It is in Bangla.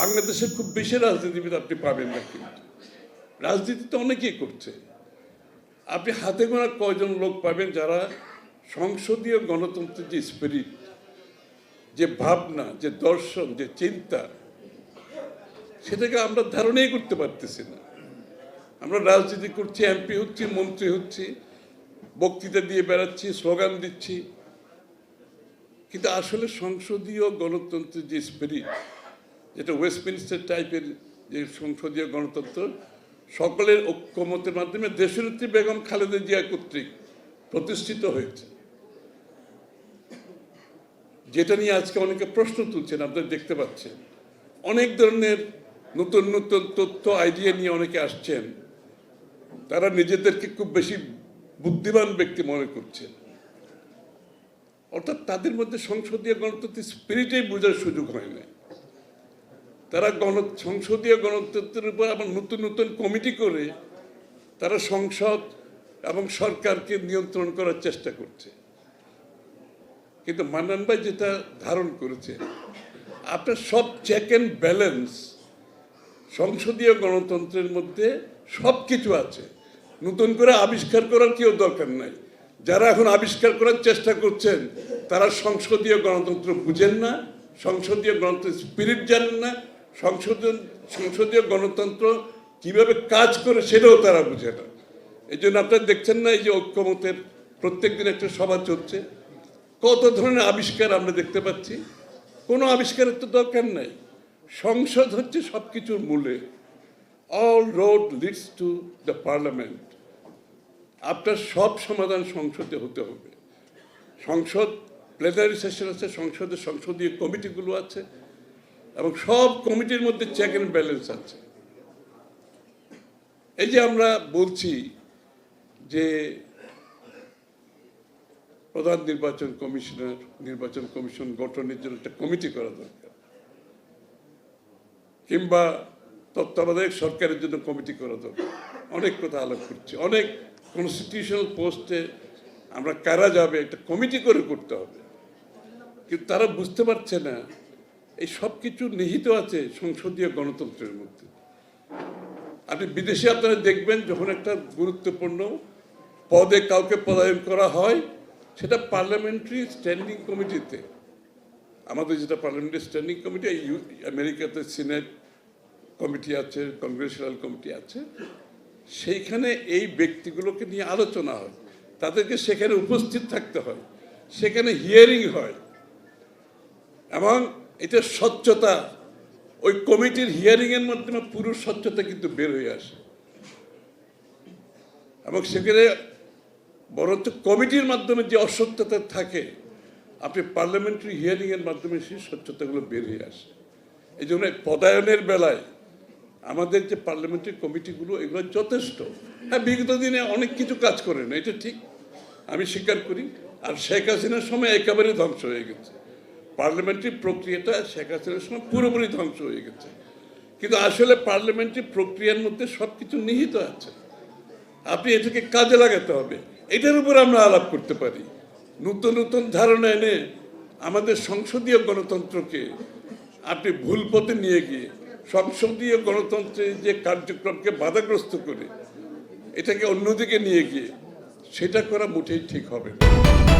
বাংলাদেশে খুব বেশি রাজনীতিবিদ আপনি পাবেন না কিন্তু। রাজনীতি তো অনেকেই করছে। আপনি হাতে গোনা কয়জন লোক পাবেন যারা সংসদীয় গণতন্ত্রের যে স্পিরিট যে ভাবনা, যে দর্শন, যে চিন্তা, সেটাকে আমরা ধারণাই করতে পারতেছি না। আমরা রাজনীতি করছি এমপি হচ্ছি, মন্ত্রী হচ্ছি, বক্তৃতা দিয়ে বেড়াচ্ছি, স্লোগান দিচ্ছি। কিন্তু আসলে সংসদীয় গণতন্ত্রের যে স্পিরিট যেটা ওয়েস্টমিনিস্টার টাইপের যে সংসদীয় গণতন্ত্র, সকলের ঐক্যমতের মাধ্যমে দেশনেত্রী বেগম খালেদা জিয়া কর্তৃক প্রতিষ্ঠিত হয়েছে। যেটা নিয়ে আজকে অনেকে প্রশ্ন তুলছেন, আপনারা দেখতে পাচ্ছেন। অনেক ধরনের নতুন নতুন তথ্য আইডিয়া নিয়ে অনেকে আসছেন। তারা নিজেদেরকে খুব বেশি বুদ্ধিমান ব্যক্তি মনে করছেন। অর্থাৎ তাদের মধ্যে সংসদীয় গণতন্ত্রের স্পিরিটেই বোঝার সুযোগ হয় না তারা গণ সংসদীয় গণতন্ত্রের উপর আবার নতুন নতুন কমিটি করে তারা সংসদ এবং সরকারকে নিয়ন্ত্রণ করার চেষ্টা করছে। কিন্তু মান্নান ভাই যেটা ধারণ করেছে, আপনার সব চেক অ্যান্ড ব্যালেন্স সংসদীয় গণতন্ত্রের মধ্যে সব কিছু আছে। নতুন করে আবিষ্কার করার কেউ দরকার নাই। যারা এখন আবিষ্কার করার চেষ্টা করছেন, তারা সংসদীয় গণতন্ত্র বুঝেন না, সংসদীয় গণতন্ত্রের স্পিরিট জানেন না সংসদীয় সংসদীয় গণতন্ত্র কীভাবে কাজ করে সেটাও তারা বুঝে না। এই জন্য আপনারা দেখছেন না এই যে ঐক্যমতের প্রত্যেক দিন একটা সভা চলছে। কত ধরনের আবিষ্কার আমরা দেখতে পাচ্ছি। কোনো আবিষ্কারের তো দরকার নাই। সংসদ হচ্ছে সব কিছুর মূলে। All road leads to the parliament আপনার সব সমাধান সংসদে হতে হবে। সংসদ প্লেনারি সেশন আছে, সংসদের সংসদীয় কমিটিগুলো আছে। এবং সব কমিটির মধ্যে চেক অ্যান্ড ব্যালেন্স আছে। এই যে আমরা বলছি যে প্রধান নির্বাচন কমিশনার, নির্বাচন কমিশন গঠনের জন্য একটা কমিটি করা দরকার। কিংবা তত্ত্বাবধায়ক সরকারের জন্য কমিটি করা দরকার। অনেক কথা আলাপ করছি। অনেক কনস্টিটিউশনাল পোস্টে আমরা কারা যাবে, একটা কমিটি করে করতে হবে। কিন্তু তারা বুঝতে পারছে না এই সব কিছু নিহিত আছে সংসদীয় গণতন্ত্রের মধ্যে। আপনি বিদেশে আপনারা দেখবেন যখন একটা গুরুত্বপূর্ণ পদে কাউকে পদায়ন করা হয়, সেটা পার্লামেন্টারি স্ট্যান্ডিং কমিটিতে। আমাদের যেটা পার্লামেন্টারি স্ট্যান্ডিং কমিটি আমেরিকাতে সিনেট কমিটি আছে কংগ্রেসুয়াল কমিটি আছে, সেইখানে এই ব্যক্তিগুলোকে নিয়ে আলোচনা হয়। তাদেরকে সেখানে উপস্থিত থাকতে হয়, সেখানে হিয়ারিং হয়। এবং এটা স্বচ্ছতা। ওই কমিটির হিয়ারিং এর মাধ্যমে পুরো স্বচ্ছতা কিন্তু বের হয়ে আসে। এবং সেখানে বরঞ্চ কমিটির মাধ্যমে যে অসত্যতা থাকে, আপনি পার্লামেন্টারি হিয়ারিং এর মাধ্যমে সেই স্বচ্ছতাগুলো বের হয়ে আসে। এই জন্য পদায়নের বেলায় আমাদের যে পার্লামেন্টারি কমিটিগুলো, এগুলো যথেষ্ট। হ্যাঁ বিগত দিনে অনেক কিছু কাজ করে না, এটা ঠিক। আমি স্বীকার করি। আর শেখ হাসিনার সময় একেবারে ধ্বংস হয়ে গেছে। পার্লামেন্টারি প্রক্রিয়াটা শেখ হাসিনার সময় পুরোপুরি ধ্বংস হয়ে গেছে। কিন্তু আসলে পার্লামেন্টারি প্রক্রিয়ার মধ্যে সব কিছু নিহিত আছে। আপনি এটাকে কাজে লাগাতে হবে। এটার উপর আমরা আলাপ করতে পারি। নতুন নতুন ধারণা এনে আমাদের সংসদীয় গণতন্ত্রকে আপনি ভুল পথে নিয়ে গিয়ে সংসদীয় গণতন্ত্রের যে কার্যক্রমকে বাধাগ্রস্ত করে এটাকে অন্যদিকে নিয়ে গিয়ে সেটা করা মোটেই ঠিক হবে না।